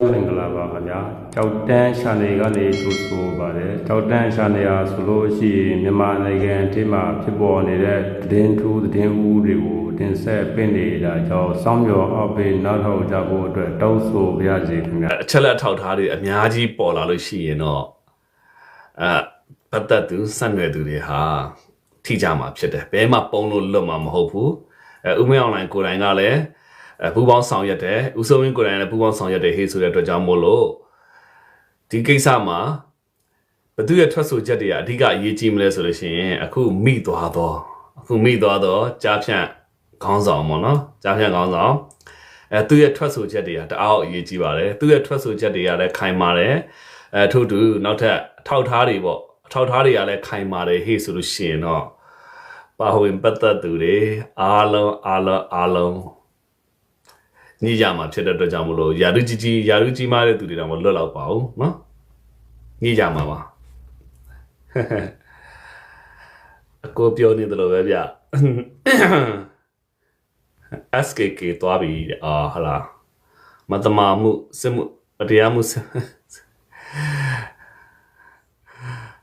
မင်္ဂလာပါခင်ဗျာကြောက်တန်းရှာနေကနေကြိုဆိုပါတယ်ကြောက်တန်းရှာနေရဆိုလို့ရှိရင်မြန်မာနိုင်ငံအထိမှာဖြစ်ပေါ်နေတဲ့သတင်းထူးသတင်းဦးတွေကိုတင်ဆက်ပင့်နေတာကြောင့်စောင့်မျှော်အောက်ပေးနောက်ထောက်ကြဖို့အတွက်တောင်းဆိုပါရစေခင်ဗျာအချက်လက်ထောက်ထားတွေအများကြီးပေါ်လာလို့ရှိရင်တော့အဲပတ်သက်သူဆက်နွယ်သူတွေဟာထိကြမှာဖြစ်တယ်ဘဲမှာပုံလို့လွတ်မှာမဟုတ်ဘူးအဲဥမင်းအွန်လိုင်းကိုယ်တိုင်ကလည်းအဲ ပူပေါင်းဆောင်ရွက်တယ်ဥဆိုးဝင်းကိုယ်တိုင်လည်းပူပေါင်းဆောင်ရွက်တယ်ဟေးဆိုတဲ့အတွက်ကြောင့်မို့လို့ဒီကိစ္စမှာဘသူရဲ့ထွက်ဆိုချက်တွေကအဓိကအရေးကြီးမလဲဆိုလို့ရှိရင်အခုမိသွားတော့အခုမိသွားတော့ကြားဖြန့်ခေါင်းဆောင်ပေါ့နော်ကြားဖြန့်ခေါင်းဆောင်အဲသူရဲ့ထွက်ဆိုချက်တွေကတအားအရေးကြီးပါတယ်သူရဲ့ထွက်ဆိုချက်တွေကလည်းခိုင်မာတယ်အဲထို့တူနောက်ထပ်အထောက်ထားတွေပေါ့အထောက်ထားတွေကလည်းခိုင်မာတယ်ဟေ့ဆိုလို့ရှိရင်တော့ပါဝင်ပတ်သက်သူတွေအားလုံးအားလုံးအားလုံး နေရမှာဖြစ်တဲ့အတွက်ကြောင့်မလို့ယာရုကြီးကြီးယာရုကြီးမားတဲ့သူတွေတော့မလွတ်လောက်ပါဘူးနော်နေရမှာပါအကိုပြောနေတယ်လို့ပဲဗျ SKK သွားပြီအာဟလာမတမာမှုစစ်မှုတရားမှု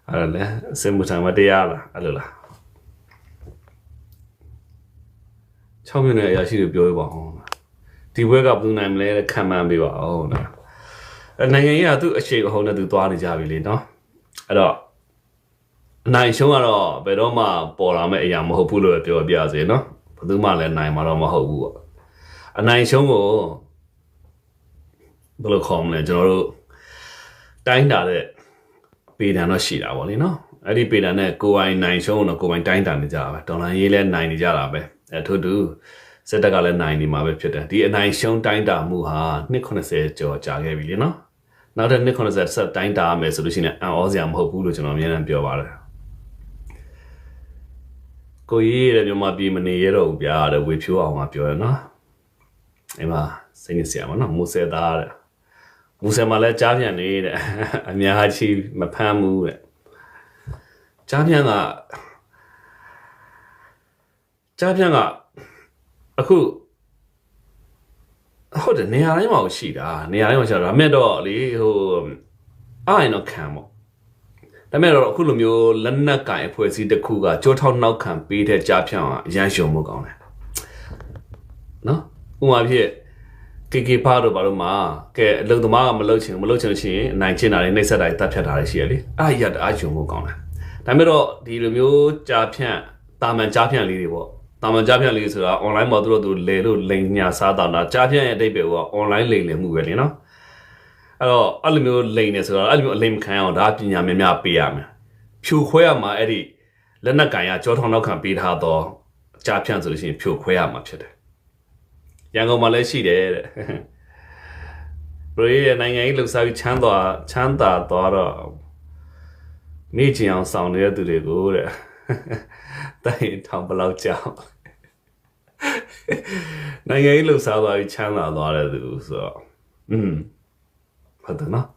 အဲ့လေစစ်မှုထံမတရားလားအဲ့လိုလား6မိနစ်အရာရှိတွေပြောပြပါဦး ဒီဘွဲကဘယ်သူနိုင်မလဲတဲ့ခံမှန်းပေးပါအောင်လားအဲ့နိုင်ငံကြီးကသူ့အရှိန်အဟုန်နဲ့သူသွားနေကြပြီလေနော်အဲ့တော့အနိုင်ရှုံးကတော့ဘယ်တော့မှပေါ်လာမယ့်အရာမဟုတ်ဘူးလို့ပဲပြောပြစေနော်ဘယ်သူမှလည်းနိုင်မှာတော့မဟုတ်ဘူးပေါ့အနိုင်ရှုံးကိုဘယ်လိုခေါ်မလဲကျွန်တော်တို့တိုင်းတာတဲ့ပေတံတော့ရှိတာပေါ့လေနော်အဲ့ဒီပေတံနဲ့ကိုယ်ပိုင်နိုင်ရှုံးတော့ကိုယ်ပိုင်တိုင်းတာနေကြတာပဲဒေါ်လာရေးလဲနိုင်နေကြတာပဲအဲထို့တူ စစ်တပ်ကလည်းနိုင်နေမှာပဲဖြစ်တယ်ဒီအနိုင်ရှုံးတိုင်းတာမှုဟာ290ကျော်ကြာခဲ့ပြီလေနော်နောက်ထပ်290ဆက်တိုင်းတာရမယ်ဆိုလို့ရှိရင်အံ့ဩစရာမဟုတ်ဘူးလို့ကျွန်တော်အများနဲ့ပြောပါတယ်ကိုကြီးတဲ့မြန်မာပြည်မနေရတော့ဘူးဗျာတဲ့ဝေဖြိုးအောင်ကပြောရနော်အဲ့မှာစိတ်ညစ်စရာမနော်မူဆယ်သားတဲ့မူဆယ်မှာလည်းကြားပြန်နေတဲ့အများကြီးမဖမ်းဘူးတဲ့ကြားပြန်ကကြားပြန်က အခုဟုတ်တယ်နေရာတိုင်းမှာရှိတာနေရာတိုင်းမှာရှိတာဒါပေမဲ့တော့လေဟိုအားရင်တော့ခံပေါ့ဒါပေမဲ့တော့အခုလိုမျိုးလက်နက်ကင်အဖွဲ့အစည်းတစ်ခုကကြောထောက်နောက်ခံပေးတဲ့ကြားဖြန့်အောင်အရန်ရှုံမှုကောင်းတယ်နော်ဥပမာဖြစ်ကေကေဖားတို့ဘာလို့မှာကဲအလုံသမားကမလုံချင်ဘူးမလုံချင်လို့ရှိရင်အနိုင်ကျင့်တာတွေနှိပ်စက်တာတွေတတ်ဖြတ်တာတွေရှိရလေအဲ့ဒီရတအားရှုံမှုကောင်းတယ်ဒါပေမဲ့တော့ဒီလိုမျိုးကြားဖြန့်တာမန်ကြားဖြန့်လေးတွေပေါ့ တာမန်ကြားဖြန့်လေးဆိုတာ online မှာသူတို့သူလဲလို့လိန်ညာစားတာတာကြားဖြန့်ရဲ့အတိတ်ပဲက online လိန်လည်မှုပဲလေနော်အဲ့တော့အဲ့လိုမျိုးလိန်နေဆိုတော့အဲ့လိုမျိုးအလိမ်မခံအောင်ဒါပညာများများပေးရမယ်ဖြူခွဲရမှာအဲ့ဒီလက်နက်ကင်ကကြောထောင်နောက်ခံပေးထားတော့ကြားဖြန့်ဆိုလို့ရှိရင်ဖြူခွဲရမှာဖြစ်တယ်ရန်ကုန်မှာလည်းရှိတယ်တဲ့ဘရိရဲ့နိုင်ငံကြီးလှုပ်ရှားပြီးချမ်းသာချမ်းသာသွားတော့နေချင်အောင်ဆောင်နေတဲ့သူတွေကိုတဲ့တိုင်ထောင်ဘလောက်ကြောင် နိုင်ငံကြီးလှုပ်ရှားသွားပြီးချမ်းသာသွားတဲ့သူဆိုတော့อืมဟုတ်တယ်နော်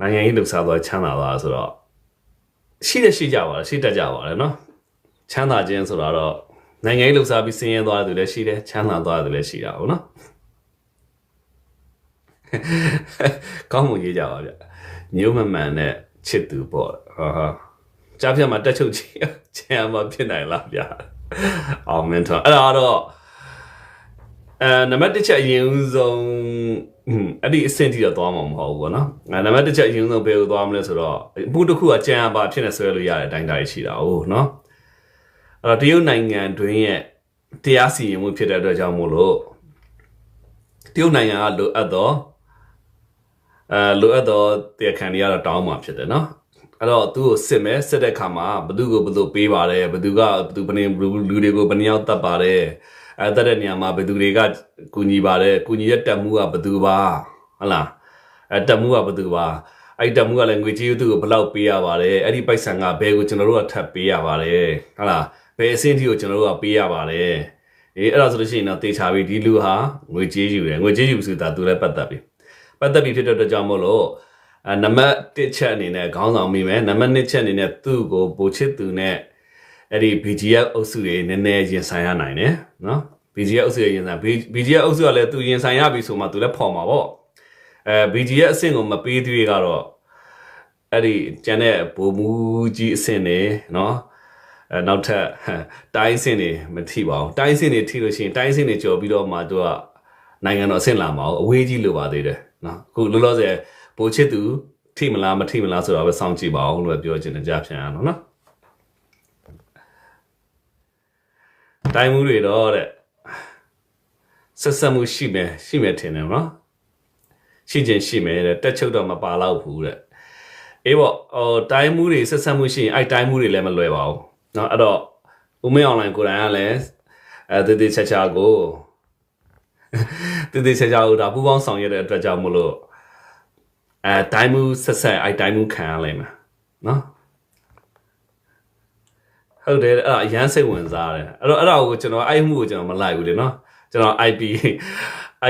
နိုင်ငံရေးလှုပ်ရှားသွားချမ်းသာသွားဆိုတော့ရှိတဲ့ရှိကြပါလားရှိတတ်ကြပါလားနော်ချမ်းသာခြင်းဆိုတော့နိုင်ငံရေးလှုပ်ရှားပြီးဆင်းရဲသွားတယ်လည်းရှိတယ်ချမ်းသာသွားတယ်လည်းရှိတာဟုတ်နော်ကောင်းမှုရေးကြပါဗျညိုးမမှန်နဲ့ချစ်သူပေါ့ဟာဟာကြားဖြတ်မှာတက်ချုပ်ချင်ချင်မှာဖြစ်နိုင်လားဗျ အောင်မင်းတော့အဲ့ဒါတော့အဲနံပါတ်တစ်ချက်အရင်ဦးဆုံးอืมအဲ့ဒီအဆင့်ထိတော့သွားမှာမဟုတ်ဘူးပေါ့နော်အဲနံပါတ်တစ်ချက်အရင်ဦးဆုံးဘယ်ကိုသွားမလဲဆိုတော့အမှုတစ်ခုကကြံရပါဖြစ်နေဆွဲလို့ရတဲ့အတိုင်းတိုင်းရှိတာဟုတ်နော်အဲ့တော့တရုတ်နိုင်ငံတွင်းရဲ့တရားစီရင်မှုဖြစ်တဲ့အတွက်ကြောင့်မို့လို့တရုတ်နိုင်ငံကလိုအပ်တော့အဲလိုအပ်တော့တရားခံတွေကတော့တောင်းမှာဖြစ်တယ်နော် အဲ့တော့သူ့ကိုစစ်မယ်စစ်တဲ့ခါမှာဘသူကိုဘသူပေးပါတယ်ဘသူကဘသူဘယ်နေလူတွေကိုဘယ်နှယောက်တတ်ပါတယ်အဲတတ်တဲ့နေရာမှာဘသူတွေကကူညီပါတယ်ကူညီတဲ့တက်မှုကဘသူပါဟုတ်လားအဲတက်မှုကဘသူပါအဲ့တက်မှုကလည်းငွေကြေးသူ့ကိုဘယ်လောက်ပေးရပါတယ်အဲ့ဒီပိုက်ဆံကဘယ်ကိုကျွန်တော်တို့ကထပ်ပေးရပါတယ်ဟုတ်လားဘယ်အဆင့်ထိကိုကျွန်တော်တို့ကပေးရပါတယ်အေးအဲ့ဒါဆိုလို့ရှိရင်တော့တေချာပြီဒီလူဟာငွေကြေးယူတယ်ငွေကြေးယူဆိုတာသူလည်းပတ်သက်ပြီပတ်သက်ပြီဖြစ်တဲ့အတွက်ကြောင့်မို့လို့ အဲနံပါတ်1ချက်အနေနဲ့ခေါင်းဆောင်မိမယ်နံပါတ်2ချက်အနေနဲ့သူ့ကိုပိုချစ်သူနဲ့အဲ့ဒီ BGF အုပ်စုတွေနည်းနည်းရင်ဆိုင်ရနိုင်တယ်နော် BGF အုပ်စုရဲ့ရင်ဆိုင် BGF အုပ်စုကလည်းသူရင်ဆိုင်ရပြီဆိုမှသူလည်းဖော်မှာပေါ့အဲ BG ရဲ့အဆင့်ကိုမပေးသေးကတော့အဲ့ဒီကျန်တဲ့ဘိုလ်မူကြီးအဆင့်နေနော်အဲနောက်ထပ်တိုင်းအဆင့်နေမထိပါဘူးတိုင်းအဆင့်နေထိလို့ရှိရင်တိုင်းအဆင့်နေကြော်ပြီးတော့မှသူကနိုင်ငံတော်အဆင့်လာမှာအဝေးကြီးလိုပါသေးတယ်နော်အခုလောလောဆယ် ဘိုလ်ချစ်သူထိမလားမထိမလားဆိုတော့ပဲစောင့်ကြည့်ပါအောင်လို့ပြောချင်တယ်ကြားပြန်အောင်နော်တိုင်းမှုတွေတော့တဲ့ဆက်ဆက်မှုရှိမယ်ရှိမယ်ထင်တယ်နော်ရှိခြင်းရှိမယ်တဲ့တက်ချုပ်တော့မပါတော့ဘူးတဲ့အေးပေါ့ဟိုတိုင်းမှုတွေဆက်ဆက်မှုရှိရင်အဲ့တိုင်းမှုတွေလည်းမလွယ်ပါဘူးเนาะအဲ့တော့ဦးမင်းအွန်လိုင်းကိုယ်တိုင်ကလည်းအဲတည်တည်ချာချာကိုတည်တည်ချာချာကိုဒါပူပေါင်းဆောင်ရတဲ့အတွက်ကြောင့်မလို့ အဲဒိုင်းမူဆက်ဆက်အဲဒိုင်းမူခံရလိမ့်မယ်နော်ဟုတ်တယ်အဲ့ဒါအရန်စိတ်ဝင်စားတယ်အဲ့တော့အဲ့ဒါကိုကျွန်တော်အဲ့မှုကိုကျွန်တော်မလိုက်ဘူးလေနော်ကျွန်တော် IP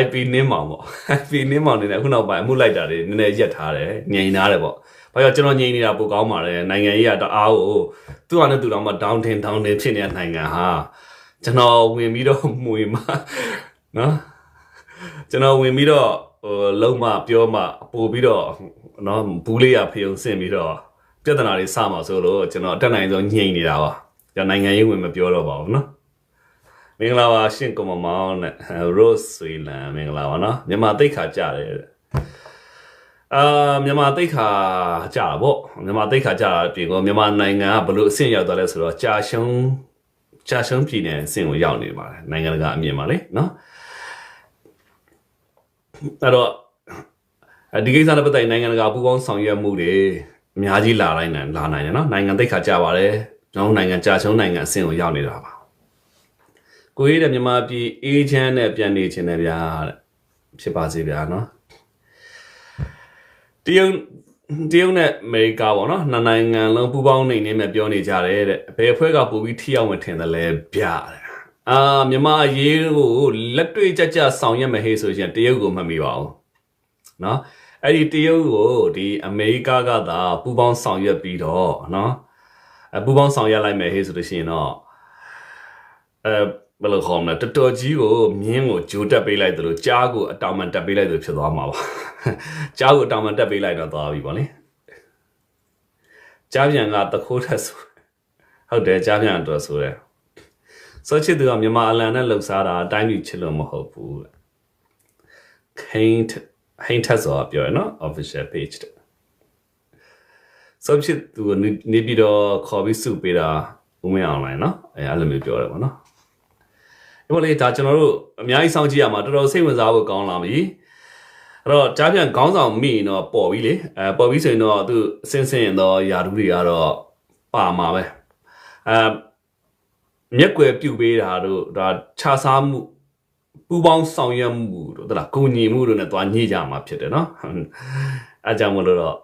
IP နင်းမောင်ပေါ့ IP နင်းမောင်နေနဲ့ခုနောက်ပိုင်းအမှုလိုက်တာတွေနည်းနည်းရက်ထားတယ်ငြိမ်ထားတယ်ပေါ့ဘာကြောင့်ကျွန်တော်ငြိမ်နေတာပိုကောင်းပါတယ်နိုင်ငံရေးကတအားကိုသူ့အနေနဲ့သူတော်မှ down down down နေဖြစ်နေတဲ့နိုင်ငံဟာကျွန်တော်ဝင်ပြီးတော့မှွေမှာနော်ကျွန်တော်ဝင်ပြီးတော့ ဟိုလုံးမပြောမှပို့ပြီးတော့နော်ဘူးလေးရဖယုံဆင့်ပြီးတော့ပြဿနာတွေစမှာဆိုလို့ကျွန်တော်အတက်နိုင်ဆုံးညှိနေတာပါ။ကျွန်နိုင်ငံရေးဝင်မပြောတော့ပါဘူးနော်။မင်္ဂလာပါရှင့်ကောင်မမောင်နဲ့ Rose ဆွေလန်မင်္ဂလာပါနော်။မြန်မာတိတ်ခါကြတယ်တဲ့။အာမြန်မာတိတ်ခါကြတာပေါ့။မြန်မာတိတ်ခါကြတာအပြင်ကမြန်မာနိုင်ငံကဘလို့အဆင့်ရောက်သွားလဲဆိုတော့ကြာရှုံးကြာရှုံးပြည်နယ်အဆင့်ကိုရောက်နေပါတယ်။နိုင်ငံတကာအမြင်ပါလေနော်။ အဲ့တော့ဒီကိစ္စနဲ့ပတ်သက်နိုင်ငံတကာပူးပေါင်းဆောင်ရွက်မှုတွေအများကြီးလာနိုင်တယ်လာနိုင်တယ်နော်နိုင်ငံသိက္ခာကြပါတယ်ကျွန်တော်နိုင်ငံကြာချုံးနိုင်ငံအဆင့်ကိုရောက်နေတာပါကိုရေးတဲ့မြန်မာပြည်အေးချမ်းနဲ့ပြန်နေခြင်းနဲ့ဗျာတဲ့ဖြစ်ပါစေဗျာနော်တရုတ်တရုတ်နဲ့အမေရိကပေါ့နော်နှစ်နိုင်ငံလုံးပူးပေါင်းနေနေမဲ့ပြောနေကြတယ်တဲ့ဘယ်အဖွဲ့ကပိုပြီးထိရောက်မှထင်တယ်လဲဗျာတဲ့ အာမြန်မာအရေးကိုလက်တွေ့ကြကြဆောင်ရွက်မဟေးဆိုရင်တရုတ်ကိုမမိပါဘူးနော်အဲ့ဒီတရုတ်ကိုဒီအမေရိကကသာပူပေါင်းဆောင်ရွက်ပြီးတော့နော်အပူပေါင်းဆောင်ရွက်လိုက်မယ်ဟေးဆိုလို့ရှိရင်တော့အဲဘယ်လိုခေါ်မလဲတော်တော်ကြီးကိုမြင်းကိုဂျိုတက်ပေးလိုက်တယ်လို့ကြားကိုအတောင်မှန်တက်ပေးလိုက်တယ်ဖြစ်သွားမှာပါကြားကိုအတောင်မှန်တက်ပေးလိုက်တော့သွားပြီပေါ့လေကြားပြန်ကတခိုးထက်ဆိုဟုတ်တယ်ကြားပြန်တော့ဆိုတယ် စောချစ်သူကမြန်မာအလံနဲ့လှုပ်ရှားတာအတိုင်းပြည်ချစ်လို့မဟုတ်ဘူးတဲ့ Haint Haint ဆိုတာပြောရနော် official page တဲ့စောချစ်သူကနေပြီးတော့ခေါ်ပြီးစုပေးတာဦးမင်းအောင်လိုင်းနော်အဲအဲ့လိုမျိုးပြောတယ်ပေါ့နော်ဒီမလေးဒါကျွန်တော်တို့အများကြီးစောင့်ကြည့်ရမှာတော်တော်စိတ်ဝင်စားဖို့ကောင်းလာပြီအဲ့တော့ကြားပြန်ခေါင်းဆောင်မိရင်တော့ပေါ်ပြီလေအဲပေါ်ပြီဆိုရင်တော့သူအစင်းစင်းရင်တော့ယာတူတွေကတော့ပါမှာပဲအဲ မျက်ွယ်ပြုတ်ပေးတာတို့ဒါခြားစားမှုပူပေါင်းဆောင်ရွက်မှုတို့ဟုတ်လားဂုဏ်ညီမှုတို့နဲ့သွားညှိကြမှာဖြစ်တယ်နော်အဲကြောင့်မလို့တော့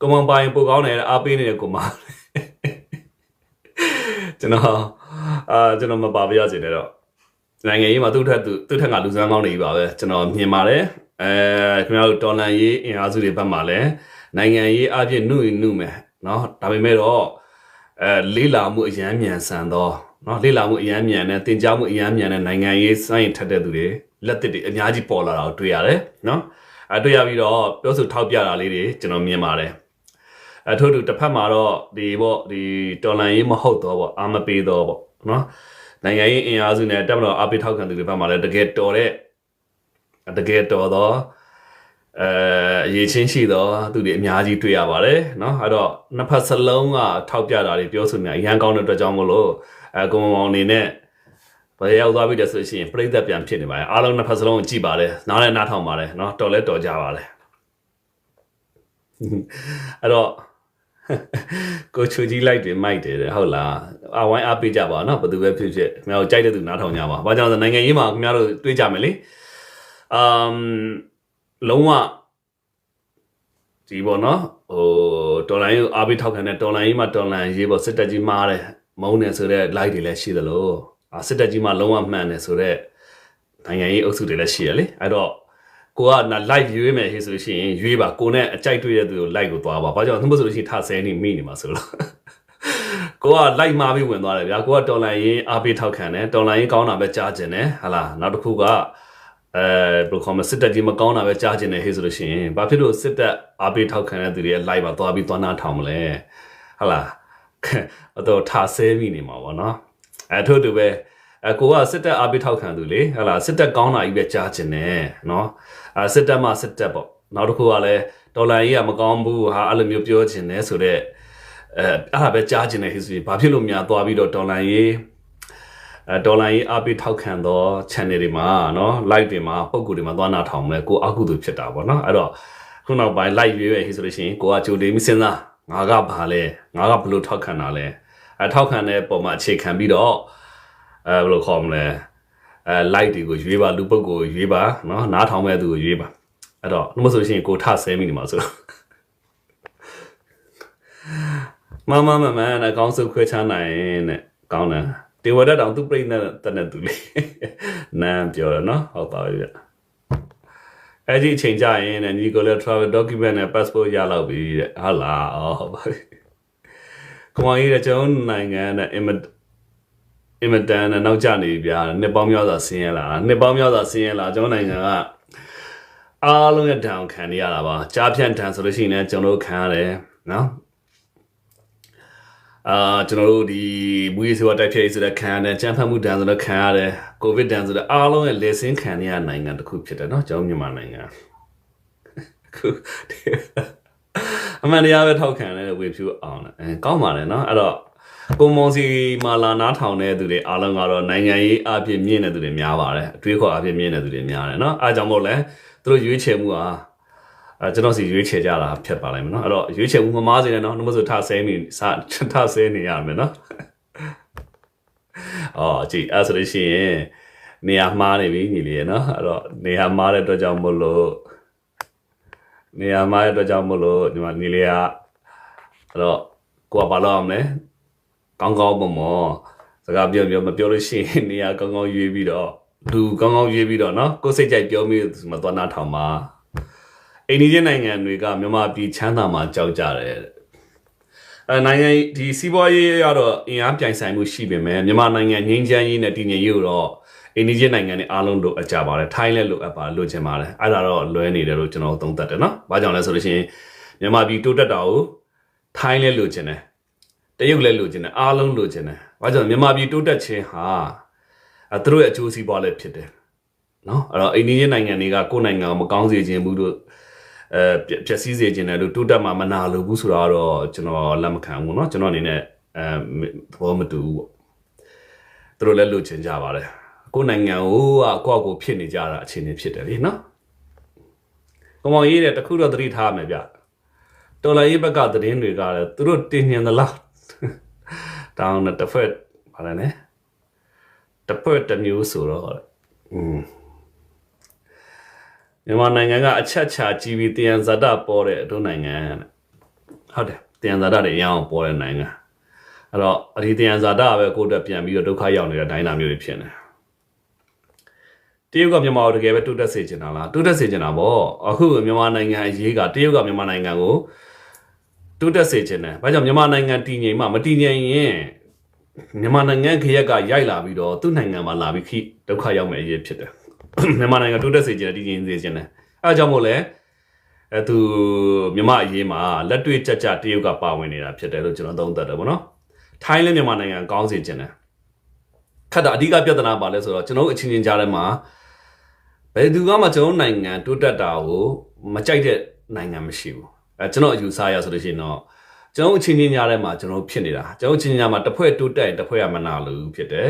ကွန်မန်ပိုင်းပိုကောင်းတယ်အားပေးနေတဲ့ကွန်မန်ကျွန်တော်အာကျွန်တော်မပါပြရစင်တော့နိုင်ငံရေးမှာသူ့ထက်သူသူ့ထက်ကလူစမ်းကောင်းနေပြီပါပဲကျွန်တော်မြင်ပါတယ်အဲခင်ဗျားတို့တော်လန်ရေးအင်အားစုတွေဘက်မှာလည်းနိုင်ငံရေးအပြည့်နှုတ်နှုတ်မယ်နော်ဒါပေမဲ့တော့ အဲလေးလာမှုအရန်မြန်ဆန်သောနော်လေးလာမှုအရန်မြန်တဲ့တင် जा မှုအရန်မြန်တဲ့နိုင်ငံရေးစိုင်းထက်တဲ့သူတွေလက်သစ်တွေအများကြီးပေါ်လာတာကိုတွေ့ရတယ်နော်အဲတွေ့ရပြီးတော့ပြောဆိုထောက်ပြတာလေးတွေကျွန်တော်မြင်ပါတယ်အထို့တူတစ်ဖက်မှာတော့ဒီပေါ့ဒီတော်လန်ရေးမဟုတ်တော့ပေါ့အာမပေးတော့ပေါ့နော်နိုင်ငံရေးအင်အားစုနဲ့တပ်မတော်အပိထောက်ခံသူတွေဘက်မှာလည်းတကယ်တော်တဲ့တကယ်တော်တော့ အဲအရေးချင်းရှိတော့သူတွေအများကြီးတွေ့ရပါတယ်เนาะအဲ့တော့နှစ်ဖက်စလုံးကထောက်ပြတာတွေပြောဆိုနေအရန်ကောင်းတဲ့အတွက်ကြောင့်မလို့အဲကုံမောင်အနေနဲ့ဘယ်ရောက်သွားပြီလဲဆိုရှင်ပြိသက်ပြန်ဖြစ်နေပါတယ်အားလုံးနှစ်ဖက်စလုံးကိုကြည့်ပါတယ်နားလည်းနားထောင်ပါတယ်เนาะတော်လဲတော်ကြပါတယ်အဲ့တော့ကိုချူကြီးလိုက်တယ်မိုက်တယ်ဟုတ်လားအဝိုင်းအားပေးကြပါเนาะဘယ်သူပဲဖြစ်ဖြစ်ခင်ဗျားတို့ကြိုက်တဲ့သူနားထောင်ကြပါဘာကြောင့်လဲနိုင်ငံရေးမှာခင်ဗျားတို့တွေးကြမယ်လေအမ် လုံးဝဒီပေါ့နော်ဟိုတော်လိုင်းကိုအားပေးထောက်ခံတဲ့တော်လိုင်းကြီးမှာတော်လိုင်းရေးပေါ့စစ်တပ်ကြီးမားတယ်မုန်းတယ်ဆိုတော့ light တွေလည်းရှိသလိုအာစစ်တပ်ကြီးမှာလုံးဝမှန်တယ်ဆိုတော့နိုင်ငံရေးအုပ်စုတွေလည်းရှိရလေအဲ့တော့ကိုကနာ live ရွေးမယ်ဟေးဆိုရှင်ရွေးပါကိုနဲ့အကြိုက်တွေ့တဲ့သူကို live ကိုသွားပါဘာကြောင့်သူမဆိုလို့ရှိရင်ထဆဲနေမိနေမှာဆိုလို့ကိုက live မှာပြီးဝင်သွားတယ်ဗျာကိုကတော်လိုင်းရေးအားပေးထောက်ခံတယ်တော်လိုင်းရေးကောင်းတာပဲကြားကျင်တယ်ဟာလားနောက်တစ်ခုက အဲဘယ်လိုခေါ်မလဲစစ်တပ်ကြီးမကောင်းတာပဲကြားကျင်တယ်ဟေးဆိုလို့ရှိရင်ဘာဖြစ်လို့စစ်တပ်အားပေးထောက်ခံတဲ့သူတွေရဲ့ live မှာသွားပြီးသွားနာထောင်မလဲဟလာအတော့ထားဆဲမိနေမှာပေါ့နော်အဲထို့တူပဲအကိုကစစ်တပ်အားပေးထောက်ခံသူလေဟလာစစ်တပ်ကောင်းတာကြီးပဲကြားကျင်တယ်နော်အဲစစ်တပ်မှစစ်တပ်ပေါ့နောက်တစ်ခုကလည်းဒေါ်လာကြီးကမကောင်းဘူးဟာအဲ့လိုမျိုးပြောချင်တယ်ဆိုတော့အဲအဲ့ဒါပဲကြားကျင်တယ်ဟေးဆိုရင်ဘာဖြစ်လို့များသွားပြီးတော့ဒေါ်လာကြီး အဲဒေါ်လာကြီးအပိထောက်ခံသော channel တွေမှာเนาะ live တွေမှာပုံကူတွေမှာသွားနာထောင်မလဲကိုအကုသို့ဖြစ်တာပေါ့เนาะအဲ့တော့ခုနောက်ပိုင်း live ရွေးရဟိဆိုလို့ရှိရင်ကိုကကြိုတင်ပြီးစဉ်းစားငါကဘာလဲငါကဘလို့ထောက်ခံတာလဲအဲထောက်ခံတဲ့ပုံမှာအခြေခံပြီးတော့အဲဘယ်လိုခေါ်မလဲအဲ live တွေကိုရွေးပါလူပုတ်ကိုရွေးပါเนาะနားထောင်မဲ့သူကိုရွေးပါအဲ့တော့လို့မဆိုလို့ရှိရင်ကိုထဆဲမိနေမှာဆိုတော့မမမမနဲ့ကောင်းစုခွဲချနိုင်တဲ့ကောင်းတယ် တေဝရတောင်သူပြိနေတဲ့နဲ့သူလေးနန်းပြောရနော်ဟုတ်ပါပြီဗျအဲ့ဒီအချိန်ကြရင်တဲ့ Nicola Travel Document နဲ့ Passport ရလောက်ပြီတဲ့ဟုတ်လားအော်ဟုတ်ပါပြီကမောင်ကြီးတဲ့ကျွန်တော်နိုင်ငံနဲ့ image အင်မတန်နဲ့နောက်ကျနေပြီဗျာနှစ်ပေါင်းများစွာဆင်းရဲလာတာနှစ်ပေါင်းများစွာဆင်းရဲလာကျွန်တော်နိုင်ငံကအားလုံးရဲ့ဒဏ်ခံနေရတာပါကြားဖြန့်ဒဏ်ဆိုလို့ရှိရင်လည်းကျွန်တော်တို့ခံရတယ်နော် အာကျွန်တော်တို့ဒီမူရေးဆိုတိုက်ဖြတ်ရေးဆိုတဲ့ခံရတယ်ကြမ်းဖက်မှုဒဏ်ဆိုတဲ့ခံရတယ်ကိုဗစ်ဒဏ်ဆိုတဲ့အားလုံးရဲ့လေဆင်းခံနေရနိုင်ငံတစ်ခုဖြစ်တယ်နော်ကျွန်တော်မြန်မာနိုင်ငံခုအမှန်တရားပဲထောက်ခံတဲ့ဝေဖြူအောင်တယ်အဲကောင်းပါလေနော်အဲ့တော့ကိုမွန်စီမာလာနားထောင်တဲ့သူတွေအားလုံးကတော့နိုင်ငံရေးအဖြစ်မြင့်တဲ့သူတွေများပါတယ်အတွေးခေါ်အဖြစ်မြင့်တဲ့သူတွေများတယ်နော်အားကြောင့်မို့လဲသူတို့ရွေးချယ်မှုဟာ အဲကျွန်တော်စီရွေးချယ်ကြတာဖြစ်ပါလိမ့်မယ်နော်အဲ့တော့ရွေးချယ်မှုမမားစေနဲ့နော်နှမဆိုထဆဲမိစထဆဲနေရမယ်နော်အော်ကြည့်အဲ့ဆိုလို့ရှိရင်နေရာမှားနေပြီညီလေးရနော်အဲ့တော့နေရာမှားတဲ့အတွက်ကြောင့်မို့လို့နေရာမှားတဲ့အတွက်ကြောင့်မို့လို့ဒီမှာညီလေးကအဲ့တော့ကိုကဘာလုပ်အောင်လဲကောင်းကောင်းမမောစကားပြောပြောမပြောလို့ရှိရင်နေရာကောင်းကောင်းရွေးပြီးတော့လူကောင်းကောင်းရွေးပြီးတော့နော်ကိုယ်စိတ်ကြိုက်ပြောမိမသွားနာထောင်ပါ အိန္ဒိယနိုင်ငံတွေကမြန်မာပြည်ချမ်းသာမှာကြောက်ကြတယ်အဲနိုင်ငံဒီစီးပွားရေးကတော့အင်အားပြိုင်ဆိုင်မှုရှိပေမဲ့မြန်မာနိုင်ငံငြိမ်းချမ်းရေးနဲ့တည်ငြိမ်ရေးကိုတော့အိန္ဒိယနိုင်ငံတွေအားလုံးလိုအပ်ကြပါတယ်ထိုင်းလည်းလိုအပ်ပါလိုချင်ပါတယ်အဲ့ဒါတော့လွဲနေတယ်လို့ကျွန်တော်သုံးသပ်တယ်နော်ဘာကြောင့်လဲဆိုလို့ရှိရင်မြန်မာပြည်တိုးတက်တာကိုထိုင်းလည်းလိုချင်တယ်တရုတ်လည်းလိုချင်တယ်အားလုံးလိုချင်တယ်ဘာကြောင့်မြန်မာပြည်တိုးတက်ခြင်းဟာအဲသူတို့ရဲ့အကျိုးစီးပွားလည်းဖြစ်တယ်နော်အဲ့တော့အိန္ဒိယနိုင်ငံတွေကကိုယ်နိုင်ငံကိုမကောင်းစေခြင်းဘူးလို့ အဲပျက်စီးစေခြင်းတယ်လို့တိုးတက်မှာမနာလိုဘူးဆိုတာတော့ကျွန်တော်လက်မခံဘူးเนาะကျွန်တော်အနေနဲ့အဲသဘောမတူဘူးပေါ့သူတို့လည်းလိုချင်ကြပါတယ်ကိုယ်နိုင်ငံကိုကကိုယ့်အကိုဖြစ်နေကြတာအခြေအနေဖြစ်တယ်လေနော်ကမောင်ရေးတဲ့တခုတော့သတိထားမယ်ဗျတော်လိုင်းရေးဘက်ကသတင်းတွေကလည်းသူတို့တင်ညင်သလားတောင်းတဲ့တစ်ဖက်ဗါလဲနဲ့တစ်ဖက်တစ်မျိုးဆိုတော့อืม မြန်မာနိုင်ငံကအချက်ချာကြည်ပြီးတယံဇာတပေါ်တဲ့တို့နိုင်ငံတဲ့ဟုတ်တယ်တယံဇာတတွေရအောင်ပေါ်တဲ့နိုင်ငံအဲ့တော့အဒီတယံဇာတပဲကိုယ့်အတွက်ပြန်ပြီးတော့ဒုက္ခရောက်နေတဲ့ဒိုင်းနာမျိုးတွေဖြစ်နေတရုတ်ကမြန်မာကိုတကယ်ပဲတိုးတက်စေချင်တာလားတိုးတက်စေချင်တာပေါ့အခုမြန်မာနိုင်ငံအရေးကတရုတ်ကမြန်မာနိုင်ငံကိုတိုးတက်စေချင်တယ်ဘာကြောင့်မြန်မာနိုင်ငံတည်ငြိမ်မှမတည်ငြိမ်ရင်မြန်မာနိုင်ငံခရက် ကရိုက်လာပြီးတော့သူ့နိုင်ငံမှာလာပြီးခိဒုက္ခရောက်မယ်အရေးဖြစ်တယ် မြန်မာနိုင်ငံတိုးတက်စေချင်တယ်တည်ငြိမ်စေချင်တယ်အဲအကြောင်းမို့လဲအဲသူမြန်မာအရေးမှာလက်တွေ့ကြကြတရုတ်ကပါဝင်နေတာဖြစ်တယ်လို့ကျွန်တော်သုံးသပ်တယ်ပေါ့နော်ထိုင်းလည်းမြန်မာနိုင်ငံကောင်းစေချင်တယ်ခက်တာအဓိကပြဿနာပါလဲဆိုတော့ကျွန်တော်တို့အချင်းချင်းကြားထဲမှာဘယ်သူကမှကျွန်တော်နိုင်ငံတိုးတက်တာကိုမကြိုက်တဲ့နိုင်ငံမရှိဘူးအဲကျွန်တော်အယူဆရဆိုလို့ရှိရင်တော့ကျွန်တော်အချင်းချင်းကြားထဲမှာကျွန်တော်ဖြစ်နေတာကျွန်တော်အချင်းချင်းကြားမှာတစ်ဖွဲ့တိုးတက်ရင်တစ်ဖွဲ့ကမနာလို့ဖြစ်တယ်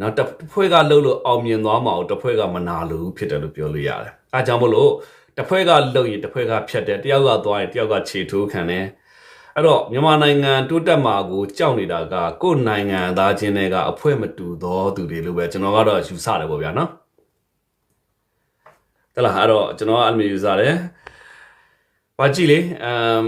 နောက်တစ်ဖွဲ့ကလှုပ်လို့အောင်မြင်သွားမှာကိုတစ်ဖွဲ့ကမနာလို့ဖြစ်တယ်လို့ပြောလို့ရတယ်အဲကြောင့်မို့လို့တစ်ဖွဲ့ကလှုပ်ရင်တစ်ဖွဲ့ကဖြတ်တယ်တယောက်ကသွားရင်တယောက်ကခြေထိုးခံတယ်အဲ့တော့မြန်မာနိုင်ငံတိုးတက်မှာကိုကြောက်နေတာကကိုယ်နိုင်ငံသားချင်းတွေကအဖွဲ့မတူသောသူတွေလို့ပဲကျွန်တော်ကတော့ယူဆတယ်ပေါ့ဗျာနော်တလားအဲ့တော့ကျွန်တော်ကအမျိုးယူဆတယ်ဘာကြည့်လေအမ်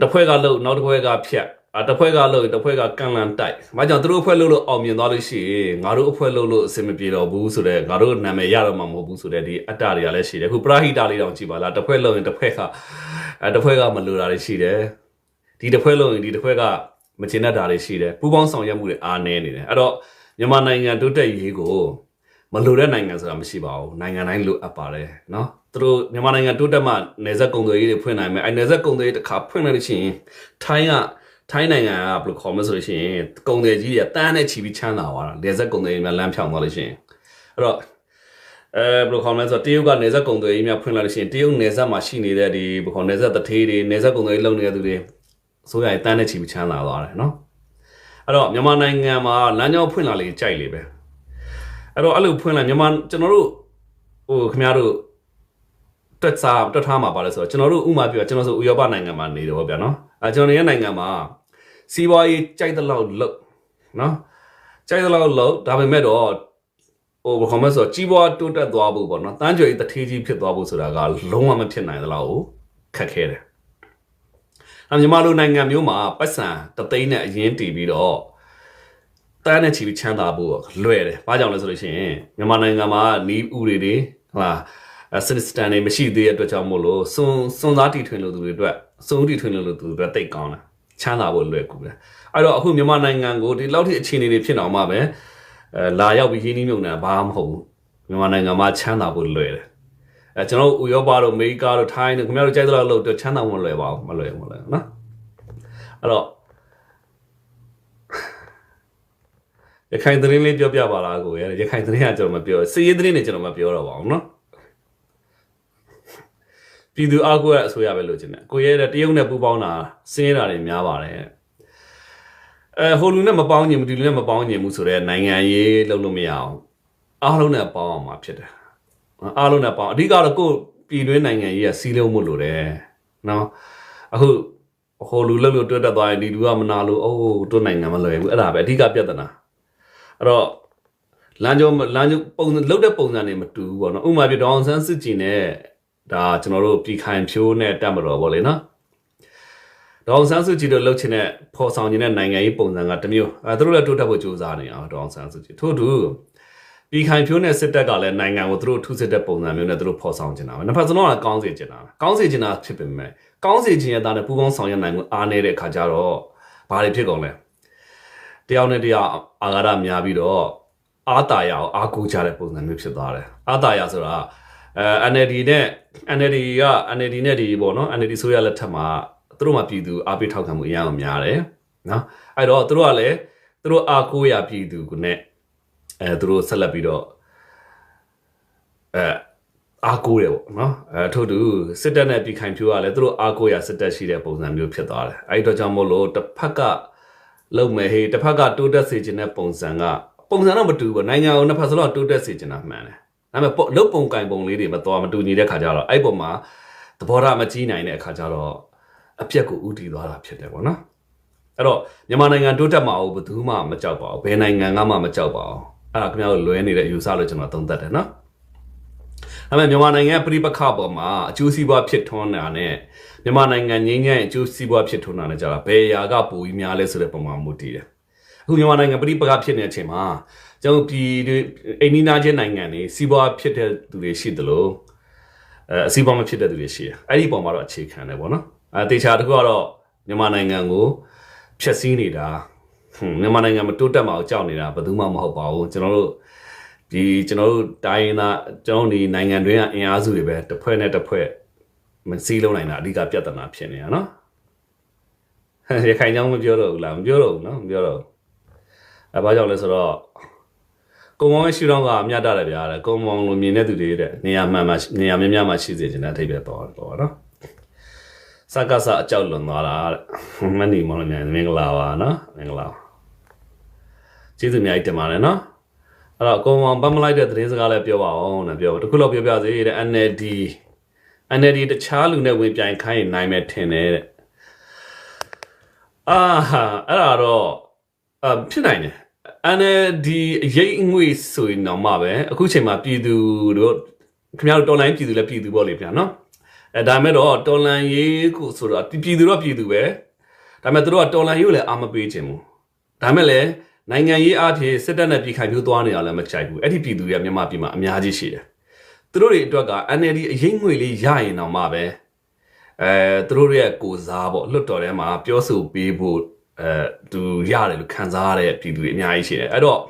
တစ်ဖွဲ့ကလှုပ်နောက်တစ်ဖွဲ့ကဖြတ် အတစ်ဖွဲ့ကလှုပ်တစ်ဖွဲ့ကကန်လန်တိုက်။ဘာကြောင့်သူတို့အဖွဲ့လှုပ်လို့အောင်မြင်သွားလို့ရှိရင်ငါတို့အဖွဲ့လှုပ်လို့အဆင်မပြေတော့ဘူးဆိုတော့ငါတို့နာမည်ရတော့မှာမဟုတ်ဘူးဆိုတဲ့ဒီအတ္တတွေကလည်းရှိတယ်။အခုပရာဟိတလေးတောင်ကြည့်ပါလားတစ်ဖွဲ့လှုပ်ရင်တစ်ဖွဲ့ကအဲတစ်ဖွဲ့ကမလိုတာတွေရှိတယ်။ဒီတစ်ဖွဲ့လှုပ်ရင်ဒီတစ်ဖွဲ့ကမချင်တတ်တာတွေရှိတယ်။ပူပေါင်းဆောင်ရွက်မှုတွေအားနည်းနေတယ်။အဲ့တော့မြန်မာနိုင်ငံတိုးတက်ရေးကို မလိုတဲ့နိုင်ငံဆိုတာမရှိပါဘူးနိုင်ငံတိုင်းလိုအပ်ပါတယ်เนาะသူတို့မြန်မာနိုင်ငံတိုးတက်မှနေဆက်ကုံသွေးရေးတွေဖွင့်နိုင်မယ်အဲနေဆက်ကုံသွေးတစ်ခါဖွင့်လိုက်လို့ရှိရင်ထိုင်းက ထိုင်းနိုင်ငံကဘယ်လိုခေါ်မလဲဆိုလို့ရှိရင်ကုန်တယ်ကြီးတွေကတန်းနဲ့ချီပြီးချမ်းသာသွားတာလေဆက်ကုန်တယ်ကြီးများလမ်းဖြောင်းသွားလို့ရှိရင်အဲ့တော့အဲဘယ်လိုခေါ်မလဲဆိုတော့တရုတ်ကနေဆက်ကုန်တယ်ကြီးများဖွင့်လာလို့ရှိရင်တရုတ်နယ်ဆက်မှာရှိနေတဲ့ဒီဘယ်ခေါ်နယ်ဆက်တထေးတွေနယ်ဆက်ကုန်တယ်ကြီးလုံနေတဲ့သူတွေဆိုရရင်တန်းနဲ့ချီပြီးချမ်းသာသွားတယ်နော်အဲ့တော့မြန်မာနိုင်ငံမှာလမ်းကြောင်းဖွင့်လာလေကြိုက်လေပဲအဲ့တော့အဲ့လိုဖွင့်လာမြန်မာကျွန်တော်တို့ဟိုခင်ဗျားတို့တွက်စားတွက်ထားမှာပါလဲဆိုတော့ကျွန်တော်တို့ဥမာပြောကျွန်တော်ဆိုဥရောပနိုင်ငံမှာနေတော့ဗျာနော်အဲကျွန်တော်ရဲ့နိုင်ငံမှာ စီးပွားရေးကြိုက်တဲ့လောက်လုပ်နော်ကြိုက်တဲ့လောက်လုပ်ဒါပေမဲ့တော့ဟိုဘယ်ခေါ်မလဲဆိုတော့ကြီးပွားတိုးတက်သွားဖို့ပေါ့နော်တန်းကြွယ်တထေးကြီးဖြစ်သွားဖို့ဆိုတာကလုံးဝမဖြစ်နိုင်သလောက်ကိုခက်ခဲတယ်အမြန်မာလိုနိုင်ငံမျိုးမှာပတ်စံတသိန်းနဲ့အရင်တည်ပြီးတော့တန်းနဲ့ချီပြီးချမ်းသာဖို့လွယ်တယ်။ဘာကြောင့်လဲဆိုလို့ရှိရင်မြန်မာနိုင်ငံမှာနီးဥတွေတွေဟာစနစ်စတန်တွေမရှိသေးတဲ့အတွက်ကြောင့်မို့လို့စွန်စွန်သားတီထွင်လို့သူတွေအတွက်စွန်တီထွင်လို့သူတွေအတွက်တိတ်ကောင်းတယ်။ ချမ်းသာဖို့လွယ်ကူတယ်။အဲ့တော့အခုမြန်မာနိုင်ငံကိုဒီလောက်ထိအခြေအနေတွေဖြစ်အောင်မှပဲအဲလာရောက်ပြီးရင်းနှီးမြုပ်နှံဘာမှမဟုတ်ဘူး။မြန်မာနိုင်ငံမှာချမ်းသာဖို့လွယ်တယ်။အဲကျွန်တော်တို့ဥရောပတို့အမေရိကတို့ထိုင်းတို့ခင်ဗျားတို့ကြိုက်တဲ့လောက်လို့ချမ်းသာဖို့မလွယ်ပါဘူးမလွယ်ဘူးမလွယ်ဘူးနော်။အဲ့တော့ရခိုင်သတင်းလေးပြောပြပါလားကိုရရခိုင်သတင်းကကျွန်တော်မပြောစီးရေးသတင်းတွေကျွန်တော်မပြောတော့ပါဘူးเนาะ ပြည်သူအကူရအစိုးရပဲလို့ကျင်တယ်ကိုရဲတဲ့တရုတ်နဲ့ပူးပေါင်းတာစင်းရတာတွေများပါတယ်အဲဟိုလူနဲ့မပေါင်းညင်ဘူးဒီလူနဲ့မပေါင်းညင်ဘူးဆိုတော့နိုင်ငံရေးလုံးလို့မရအောင်အားလုံးနဲ့ပေါင်းအောင်မှာဖြစ်တယ်အားလုံးနဲ့ပေါင်းအဓိကတော့ကိုပြည်တွင်းနိုင်ငံရေးကစီးလုံးမှုလို့တယ်နော်အခုဟိုလူလှုပ်လို့တွတ်တက်သွားရင်ဒီလူကမနာလို့အိုးတွတ်နိုင်ငံမလွယ်ဘူးအဲ့ဒါပဲအဓိကပြဿနာအဲ့တော့လမ်းကြောလမ်းကြောပုံလုတ်တဲ့ပုံစံတွေမတူဘူးပေါ့နော်ဥပမာပြဒေါအောင်ဆန်းစစ်ကြည်နဲ့ ဒါကျွန်တော်တို့ပြည်ခိုင်ဖြိုးနဲ့တက်မတော်ပေါ့လေနော်ဒေါအောင်ဆန်းစုကြည်တို့လှုပ်ချင်တဲ့ဖော်ဆောင်ခြင်းတဲ့နိုင်ငံရေးပုံစံကတစ်မျိုးအဲသူတို့လည်းတိုးတက်ဖို့ကြိုးစားနေအောင်ဒေါအောင်ဆန်းစုကြည်ထို့တူပြည်ခိုင်ဖြိုးနဲ့စစ်တပ်ကလည်းနိုင်ငံကိုသူတို့ထုစစ်တဲ့ပုံစံမျိုးနဲ့သူတို့ဖော်ဆောင်ခြင်းတာပဲနှစ်ဖက်စလုံးကကောင်းစေခြင်းတာကောင်းစေခြင်းတာဖြစ်ပေမဲ့ကောင်းစေခြင်းရဲ့သားနဲ့ပူးပေါင်းဆောင်ရွက်နိုင်မှုအားနည်းတဲ့အခါကျတော့ဘာတွေဖြစ်ကုန်လဲတယောက်နဲ့တယောက်အာဃာတများပြီးတော့အာတာယာကိုအားကိုးကြတဲ့ပုံစံမျိုးဖြစ်သွားတယ်အာတာယာဆိုတာ အဲ NLD နဲ့ NLD က NLD နဲ့ဒီပေါ့နော် NLD ဆိုရလက်ထက်မှာသူတို့မှပြည်သူအားပေးထောက်ခံမှုအများအောင်များတယ်နော်အဲ့တော့သူတို့ကလည်းသူတို့အားကိုးရပြည်သူကနဲ့အဲသူတို့ဆက်လက်ပြီးတော့အဲအားကိုးတယ်ပေါ့နော်အဲထို့တူစစ်တပ်နဲ့ပြည်ခိုင်ဖြိုးကလည်းသူတို့အားကိုးရစစ်တပ်ရှိတဲ့ပုံစံမျိုးဖြစ်သွားတယ်အဲ့ဒီတော့ကြောင့်မို့လို့တစ်ဖက်ကလုံမယ်ဟေးတစ်ဖက်ကတိုးတက်စေခြင်းတဲ့ပုံစံကပုံစံတော့မတူဘူးနိုင်ငံကိုနှစ်ဖက်စလုံးတိုးတက်စေခြင်းတာမှန်တယ် ဒါပေမဲ့လုတ်ပုံကင်ပုံလေးတွေမတော်မတူညီတဲ့ခါကျတော့အဲ့ပုံမှာသဘောထားမကြီးနိုင်တဲ့အခါကျတော့အပြက်ကိုဥတီသွားတာဖြစ်တယ်ပေါ့နော်အဲ့တော့မြန်မာနိုင်ငံတိုးတက်မှာဘယ်သူမှမကြောက်ပါဘူးဘယ်နိုင်ငံကမှမကြောက်ပါဘူးအဲ့ဒါခင်ဗျားတို့လွဲနေတဲ့ယူဆလို့ကျွန်တော်သုံးသပ်တယ်နော်ဒါပေမဲ့မြန်မာနိုင်ငံပြိပခပေါ်မှာအကျိုးစီးပွားဖြစ်ထွန်းတာနဲ့မြန်မာနိုင်ငံငင်းငယ်အကျိုးစီးပွားဖြစ်ထွန်းတာနဲ့ကြတာဘယ်ရာကပိုကြီးများလဲဆိုတဲ့ပုံမှာမူတည်တယ် အခုမြန်မာနိုင်ငံပြိပခဖြစ်နေတဲ့အချိန်မှာကျွန်တော်ပြည်အိန္ဒိနာချင်းနိုင်ငံတွေစီးပွားဖြစ်တဲ့သူတွေရှိတယ်လို့အဲအစီးပွားမဖြစ်တဲ့သူတွေရှိတယ်အဲ့ဒီပုံမှာတော့အခြေခံတယ်ပေါ့နော်အဲတေချာတခုကတော့မြန်မာနိုင်ငံကိုဖျက်ဆီးနေတာဟွန်းမြန်မာနိုင်ငံမတိုးတက်မအောင်ကြောက်နေတာဘယ်သူမှမဟုတ်ပါဘူးကျွန်တော်တို့ဒီကျွန်တော်တို့တိုင်းနာကျွန်တော်ဒီနိုင်ငံတွင်းကအင်အားစုတွေပဲတစ်ဖွဲ့နဲ့တစ်ဖွဲ့မစည်းလုံးနိုင်တာအဓိကပြဿနာဖြစ်နေတာနော်ရခိုင်ကြောင့်မပြောတော့ဘူးလားမပြောတော့ဘူးနော်မပြောတော့ အဲဘာကြောင့်လဲဆိုတော့ကုံမောင်းရဲ့ရှူတော့ကအမြတ်တတယ်ဗျာတဲ့ကုံမောင်းလိုမြင်တဲ့သူတွေတဲ့နေရာမှန်မှနေရာများများမှရှိစေချင်တဲ့အထိပ္ပယ်ပေါ်တယ်ပေါ့နော်စကားစအကြောက်လွန်သွားတာတဲ့မနီမောင်လည်းမင်္ဂလာပါနော်မင်္ဂလာကျေးဇူးအများကြီးတင်ပါတယ်နော်အဲ့တော့ကုံမောင်းပတ်မလိုက်တဲ့သတင်းစကားလည်းပြောပါအောင်နဲ့ပြောတခုလောက်ပြောပြစေတဲ့ NLD NLD တခြားလူနဲ့ဝင်ပြိုင်ခိုင်းရင်နိုင်မယ်ထင်တယ်တဲ့အာဟာအဲ့ဒါတော့ အဖြစ်နိုင်တယ် NLD ရိတ်ငွေဆိုရင်တော့မှပဲအခုချိန်မှာပြည်သူတို့ခင်ဗျားတို့တော်လိုင်းပြည်သူလည်းပြည်သူပေါ့လေဗျာနော်အဲဒါမဲ့တော့တော်လန်ရေးကိုဆိုတော့ပြည်သူတော့ပြည်သူပဲဒါမဲ့သူတို့ကတော်လန်ရေးကိုလည်းအာမပေးခြင်းဘူးဒါမဲ့လည်းနိုင်ငံရေးအဖြစ်စစ်တပ်နဲ့ပြည်ခိုင်မျိုးသွားနေရလည်းမချိုက်ဘူးအဲ့ဒီပြည်သူတွေကမြန်မာပြည်မှာအများကြီးရှိတယ်သူတို့တွေအတွက်က NLD အရင်ငွေလေးရရင်တော့မှပဲအဲသူတို့ရဲ့ကိုစားပေါ့လွတ်တော်ထဲမှာပြောဆိုပေးဖို့ အဲသူရတယ်လို့ခံစားရတဲ့ပြည်သူတွေအများကြီးရှိတယ်အဲ့တော့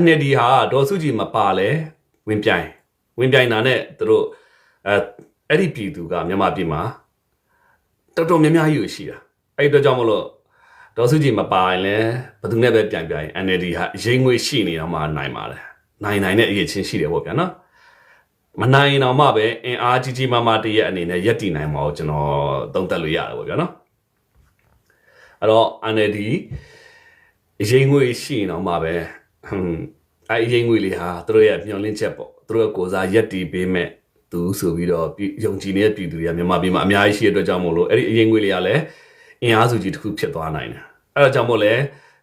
NLD ဟာဒေါ်စုကြည်မပါလဲဝင်ပြိုင်ဝင်ပြိုင်တာနဲ့သူတို့အဲအဲ့ဒီပြည်သူကမြန်မာပြည်မှာတော်တော်များများယူရှိတာအဲ့ဒီအတွက်ကြောင့်မလို့ဒေါ်စုကြည်မပါရင်လည်းဘယ်သူနဲ့ပဲပြိုင်ပြိုင် NLD ဟာရိမ့်ငွေရှိနေတော့မှနိုင်ပါလေနိုင်နိုင်တဲ့အရေးချင်းရှိတယ်ပေါ့ဗျာနော်မနိုင်ရင်တော့မှပဲအင်အားကြီးကြီးမားမားတည်းရဲ့အနေနဲ့ရက်တည်နိုင်မှာကိုကျွန်တော်သုံးသပ်လို့ရတယ်ပေါ့ဗျာနော် အဲ့တော့ NLD ရိမ့်ငွေရှိရင်တော့မှပဲဟွန်းအဲ့ရိမ့်ငွေလေးဟာသူတို့ရဲ့မျှော်လင့်ချက်ပေါ့သူတို့ရဲ့ကိုယ်စားရက်တည်ပေးမဲ့သူဆိုပြီးတော့ပြည်ယုံကြည်နေတဲ့ပြည်သူတွေကမြန်မာပြည်မှာအများကြီးရှိတဲ့အတွက်ကြောင့်မို့လို့အဲ့ဒီအရင်ငွေလေးကလည်းအင်အားစုကြီးတစ်ခုဖြစ်သွားနိုင်တယ်အဲ့ဒါကြောင့်မို့လဲ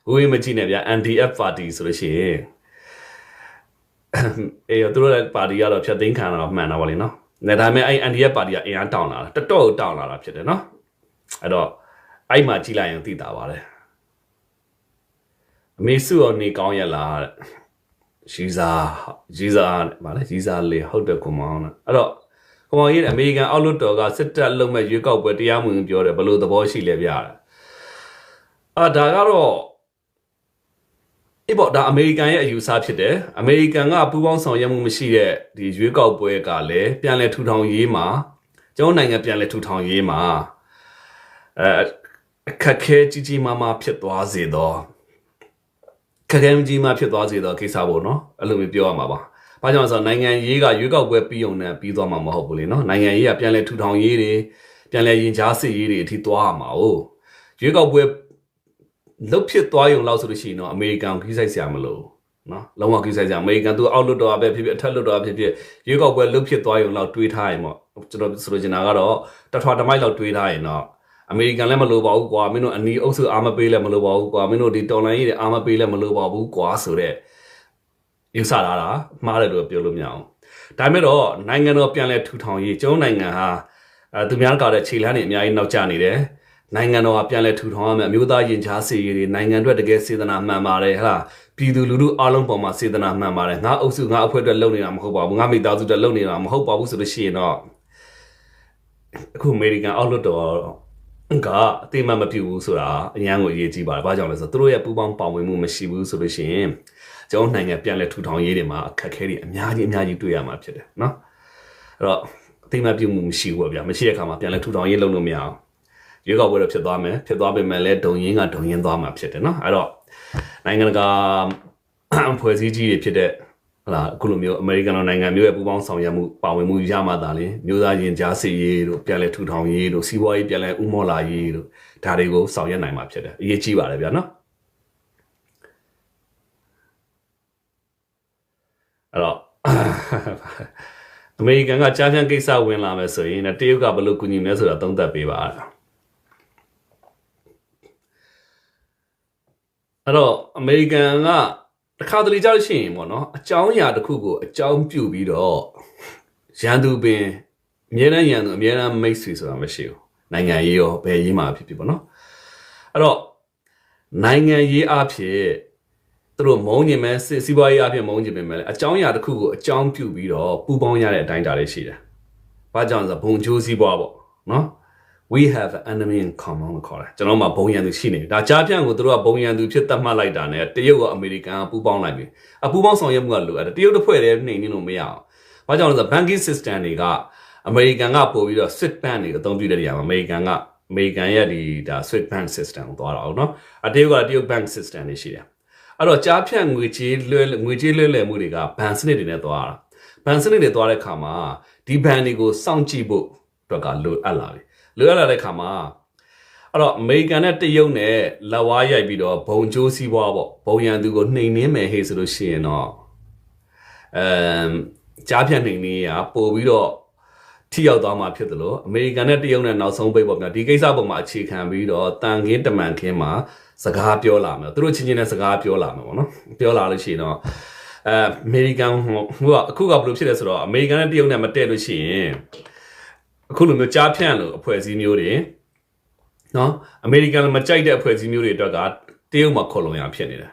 ဝေးမကြည့်နဲ့ဗျာ NDF party ဆိုလို့ရှိရင်အေးရသူတို့ရဲ့ပါတီကတော့ဖြတ်သိမ်းခံတာမှန်တာပါလေနော်။ဒါပေမဲ့အဲ့ NDF ပါတီကအင်အားတောင်းလာတာတတော့တောင်းလာတာဖြစ်တယ်နော်။အဲ့တော့ အဲ့မှာကြည့်လိုက်ရင်သိတာပါတယ်။အမေစုရောနေကောင်းရလားတဲ့။ရီစာရီစာဗါလဲရီစာလေဟုတ်တယ်ကွန်မောင်းနဲ့အဲ့တော့ကွန်မောင်းရေးအမေရိကန်အောက်လွှတ်တော်ကစစ်တပ်လုံးမဲ့ရွေးကောက်ပွဲတရားမဝင်ပြောတယ်ဘယ်လိုသဘောရှိလဲပြရတယ်။အာဒါကတော့အေးပေါ့ဒါအမေရိကန်ရဲ့အယူဆဖြစ်တယ်အမေရိကန်ကပူးပေါင်းဆောင်ရွက်မှုမရှိတဲ့ဒီရွေးကောက်ပွဲကလည်းပြန်လည်ထူထောင်ရေးမှာကျွန်တော်နိုင်ငံပြန်လည်ထူထောင်ရေးမှာအဲ အခက်ခဲကြီးကြီးမားမားဖြစ်သွားစေတော့ခက်ခဲကြီးမားဖြစ်သွားစေတော့ကိစ္စပေါ့နော်အဲ့လိုမျိုးပြောရမှာပါဘာကြောင့်လဲဆိုတော့နိုင်ငံရေးကရွေးကောက်ပွဲပြီးုံနဲ့ပြီးသွားမှာမဟုတ်ဘူးလေနော်နိုင်ငံရေးကပြန်လည်ထူထောင်ရေးတွေပြန်လည်ရင်ကြားစစ်ရေးတွေအထိသွားရမှာ哦ရွေးကောက်ပွဲလုတ်ဖြစ်သွားရုံလောက်ဆိုလို့ရှိရင်တော့အမေရိကန်ခီးဆိုင်ဆရာမလို့နော်လုံးဝခီးဆိုင်ဆရာအမေရိကန်သူအောက်လွတ်တော်ပဲဖြစ်ဖြစ်အထက်လွတ်တော်ဖြစ်ဖြစ်ရွေးကောက်ပွဲလုတ်ဖြစ်သွားရုံလောက်တွေးထားရင်ပေါ့ကျွန်တော်ဆိုလိုချင်တာကတော့တထွာတမိုက်လောက်တွေးထားရင်တော့ အမေရိကန်လည်းမလိုပါဘူးကွာမင်းတို့အနီးအုပ်စုအားမပေးလည်းမလိုပါဘူးကွာမင်းတို့ဒီတော်လိုင်းရေးတွေအားမပေးလည်းမလိုပါဘူးကွာဆိုတော့ယူဆလာတာမှားတယ်လို့ပြောလို့မရအောင်ဒါပေမဲ့တော့နိုင်ငံတော်ပြန်လဲထူထောင်ရေးကျုံးနိုင်ငံဟာအဲသူများကတဲ့ခြေလမ်းတွေအများကြီးနောက်ကျနေတယ်နိုင်ငံတော်ကပြန်လဲထူထောင်ရမယ်အမျိုးသားရင်ကြားစေရေးတွေနိုင်ငံအတွက်တကယ်စေတနာမှန်ပါတယ်ဟလားပြည်သူလူထုအားလုံးပေါ်မှာစေတနာမှန်ပါတယ်ငါအုပ်စုငါအဖွဲ့အတွက်လုပ်နေတာမဟုတ်ပါဘူးငါမိသားစုအတွက်လုပ်နေတာမဟုတ်ပါဘူးဆိုလို့ရှိရင်တော့အခုအမေရိကန်အောက်လွှတ်တော် ကအသေးမှမပြုတ်ဘူးဆိုတာအញ្ញမ်းကိုအရေးကြီးပါတယ်။ဘာကြောင့်လဲဆိုတော့သူတို့ရဲ့ပူပေါင်းပါဝင်မှုမရှိဘူးဆိုလို့ရှိရင်ကျွန်တော်နိုင်ငံပြန်လဲထူထောင်ရေးတွေမှာအခက်အခဲတွေအများကြီးအများကြီးတွေ့ရမှာဖြစ်တယ်နော်။အဲ့တော့အသေးမှပြုတ်မှုမရှိဘူးဗျာ။မရှိတဲ့အခါမှာပြန်လဲထူထောင်ရေးလုပ်လို့မရအောင်ရွေးကောက်ပွဲတော့ဖြစ်သွားမယ်ဖြစ်သွားပေမဲ့လည်းဒုံရင်းကဒုံရင်းသွားမှာဖြစ်တယ်နော်အဲ့တော့နိုင်ငံတကာဖွဲ့စည်းကြီးတွေဖြစ်တဲ့ ဟလာအခုလိုမျိုးအမေရိကန်နိုင်ငံမျိုးရဲ့ပူးပေါင်းဆောင်ရွက်မှုပါဝင်မှုရမှသာလေမျိုးသားရင်ကြားစီရေးတို့ပြန်လည်ထူထောင်ရေးတို့စီးပွားရေးပြန်လည်ဥမောလာရေးတို့ဒါတွေကိုဆောင်ရွက်နိုင်မှာဖြစ်တယ်အရေးကြီးပါတယ်ဗျာနော်အဲ့တော့အမေရိကန်ကကြားဖြန့်ကိစ္စဝင်လာမယ်ဆိုရင်တရုတ်ကဘယ်လိုကူညီမလဲဆိုတာသုံးသပ်ပေးပါအဲ့တော့အမေရိကန်က တစ်ခါတလေကြောက်ရှိရင်ပေါ့နော်အကြောင်းအရာတစ်ခုကိုအကြောင်းပြုပြီးတော့ရန်သူပင်အမြဲတမ်းရန်သူအမြဲတမ်းမိတ်ဆွေဆိုတာမရှိဘူးနိုင်ငံရေးရောဘယ်ရေးမှာဖြစ်ဖြစ်ပေါ့နော်အဲ့တော့နိုင်ငံရေးအဖြစ်သူတို့မုန်းကျင်မဲ့စစ်စီးပွားရေးအဖြစ်မုန်းကျင်ပေမဲ့အကြောင်းအရာတစ်ခုကိုအကြောင်းပြုပြီးတော့ပူပေါင်းရတဲ့အတိုင်းတာလေးရှိတယ်။ဘာကြောင့်လဲဆိုဘုံချိုးစီးပွားပေါ့နော် we have an enemy in common လို့ခေါ်တယ်ကျွန်တော်မှဘုံရန်သူရှိနေတယ်ဒါကြားဖြန့်ကိုသူတို့ကဘုံရန်သူဖြစ်သတ်မှတ်လိုက်တာ ਨੇ တရုတ်ကအမေရိကန်ကပူးပေါင်းလိုက်ပြီအပူးပေါင်းဆောင်ရွက်မှုကလိုအပ်တယ်တရုတ်တစ်ဖွဲ့တည်းနှိမ်နေလို့မရအောင်ဘာကြောင့်လဲဆိုတော့ banking system တွေကအမေရိကန်ကပို့ပြီးတော့ Swift bank တွေအသုံးပြုတဲ့နေရာမှာအမေရိကန်ကအမေရိကန်ရဲ့ဒီဒါ Swift bank system ကိုသွားတာအောင်နော်အတရုတ်ကတရုတ် bank system တွေရှိတယ်အဲ့တော့ကြားဖြန့်ငွေကြေးလွှဲငွေကြေးလွှဲလည်မှုတွေကဘဏ်စနစ်တွေနဲ့သွားတာဘဏ်စနစ်တွေသွားတဲ့ခါမှာဒီဘဏ်တွေကိုစောင့်ကြည့်ဖို့အတွက်ကလိုအပ်လာပြီ လိုအပ်လာတဲ့ခါမှာအဲ့တော့အမေရိကန်နဲ့တရုတ်နဲ့လက်ဝါးရိုက်ပြီးတော့ဘုံကျိုးစည်းပွားပေါ့ဘုံရန်သူကိုနှိမ်နှင်းမယ်ဟေ့ဆိုလို့ရှိရင်တော့အမ်ကြားဖြတ်နှိမ်နှင်းရပို့ပြီးတော့ထိရောက်သွားမှာဖြစ်တယ်လို့အမေရိကန်နဲ့တရုတ်နဲ့နောက်ဆုံးပိတ်ပေါ့ဗျာဒီကိစ္စပုံမှာအခြေခံပြီးတော့တန်ခင်းတမန်ခင်းမှာစကားပြောလာမယ်သူတို့ချင်းချင်းနဲ့စကားပြောလာမယ်ပေါ့နော်ပြောလာလို့ရှိရင်တော့အဲအမေရိကန်ဟိုကအခုကဘယ်လိုဖြစ်လဲဆိုတော့အမေရိကန်နဲ့တရုတ်နဲ့မတည့်လို့ရှိရင် အခုလိုမျိုးကြားဖြန့်လို့အဖွဲ့အစည်းမျိုးတွေနော်အမေရိကန်မကြိုက်တဲ့အဖွဲ့အစည်းမျိုးတွေအတွက်ကတရုတ်မှာခေါ်လုံရဖြစ်နေတယ်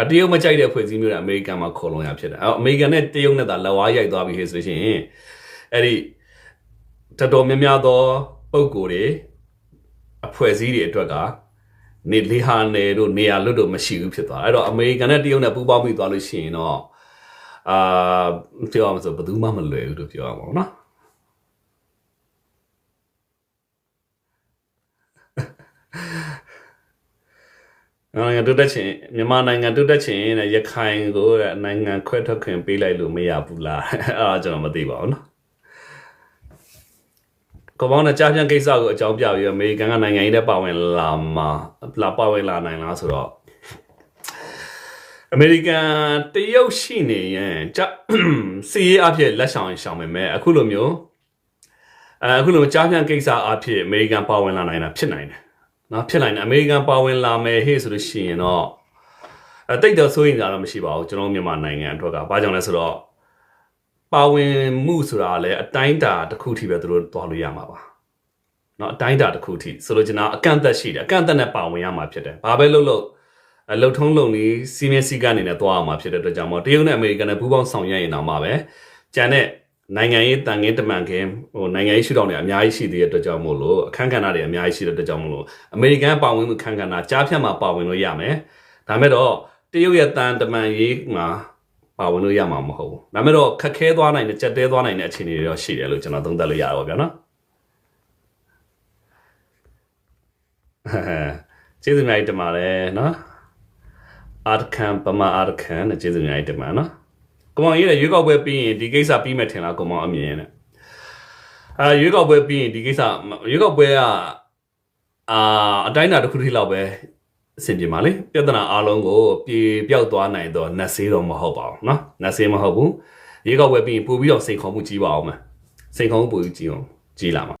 အတရုတ်မကြိုက်တဲ့အဖွဲ့အစည်းမျိုးတွေအမေရိကန်မှာခေါ်လုံရဖြစ်တယ်အဲအမေရိကန်နဲ့တရုတ်နဲ့သာလက်ဝါးရိုက်သွားပြီဆိုရှင်အဲ့ဒီတော်တော်များများသောပုံကိုယ်တွေအဖွဲ့အစည်းတွေအတွက်ကနေလေဟာနယ်တို့နေရာလွတ်တို့မရှိဘူးဖြစ်သွားတယ်အဲ့တော့အမေရိကန်နဲ့တရုတ်နဲ့ပူးပေါင်းပြီးသွားလို့ရှိရင်တော့အာပြောရမှာဆိုဘယ်သူမှမလွယ်ဘူးလို့ပြောရမှာပေါ့နော် နိုင်ငံတိုးတက်ချင်မြန်မာနိုင်ငံတိုးတက်ချင်တဲ့ရခိုင်ကိုတဲ့နိုင်ငံခွဲထွက်ခွင့်ပေးလိုက်လို့မရဘူးလားအဲ့ဒါကျွန်တော်မသိပါဘူးနော်ကောင်းတဲ့ကြားပြန်ကိစ္စကိုအကြောင်းပြပြီးအမေရိကန်ကနိုင်ငံရေးထဲပါဝင်လာမှာလာပါဝင်လာနိုင်လားဆိုတော့အမေရိကန်တရုတ်ရှိနေရင်ကြစီရေးအဖြစ်လက်ဆောင်ရှောင်ပေမဲ့အခုလိုမျိုးအဲအခုလိုကြားပြန်ကိစ္စအဖြစ်အမေရိကန်ပါဝင်လာနိုင်တာဖြစ်နိုင်တယ် နော်ဖြစ်နိုင်တယ်အမေရိကန်ပါဝင်လာမယ်ဟေ့ဆိုလို့ရှိရင်တော့အတိတ်တော့စိုးရင်ကြတော့မရှိပါဘူးကျွန်တော်တို့မြန်မာနိုင်ငံအတွက်ကဘာကြောင့်လဲဆိုတော့ပါဝင်မှုဆိုတာလည်းအတိုင်းအတာတစ်ခုထိပဲသူတို့သွားလို့ရမှာပါနော်အတိုင်းအတာတစ်ခုထိဆိုလို့ကျွန်တော်အကန့်အသတ်ရှိတယ်အကန့်အသတ်နဲ့ပါဝင်ရမှာဖြစ်တယ်ဘာပဲလုပ်လို့အလုတ်ထုံးလုံလေးစီမင်းစည်းကမ်းနေနဲ့သွားရမှာဖြစ်တဲ့အတွက်ကြောင့်မို့တရုတ်နဲ့အမေရိကန်နဲ့ပူးပေါင်းဆောင်ရွက်ရင်တော့မှာပဲကြံတဲ့ နိုင်ငံရေးတန်ခင်းတမန်ခင်းဟိုနိုင်ငံရေးရှုထောင့်တွေအများကြီးရှိသေးတဲ့အတွက်ကြောင့်မို့လို့အခန်းကဏ္ဍတွေအများကြီးရှိတဲ့အတွက်ကြောင့်မို့လို့အမေရိကန်ပါဝင်မှုခန်းကဏ္ဍကြားဖြတ်မှာပါဝင်လို့ရမယ်ဒါမဲ့တော့တရုတ်ရဲ့တန်တမန်ရေးမှာပါဝင်လို့ရမှာမဟုတ်ဘူးဒါမဲ့တော့ခက်ခဲသွားနိုင်တဲ့ကြက်တဲသွားနိုင်တဲ့အခြေအနေတွေတော့ရှိတယ်လို့ကျွန်တော်သုံးသပ်လို့ရတော့ဗျာနော်ကျေးဇူးအများကြီးတင်ပါတယ်နော်အာတခံပမာအာတခံနဲ့ကျေးဇူးအများကြီးတင်ပါနော် ကိုမောင်ရေးတဲ့ရွေးကောက်ပွဲပြီးရင်ဒီကိစ္စပြီးမယ်ထင်လားကိုမောင်အမြင်နဲ့အာရွေးကောက်ပွဲပြီးရင်ဒီကိစ္စရွေးကောက်ပွဲကအာအတိုင်းအတာတစ်ခုထိလောက်ပဲအဆင်ပြေပါလေပြဿနာအားလုံးကိုပြေပြောက်သွားနိုင်တော့နတ်ဆေးတော့မဟုတ်ပါဘူးနော်နတ်ဆေးမဟုတ်ဘူးရွေးကောက်ပွဲပြီးရင်ပို့ပြီးတော့စိန်ခေါ်မှုကြီးပါအောင်မယ်စိန်ခေါ်မှုပို့ပြီးကြီးအောင်ကြီးလာမှာ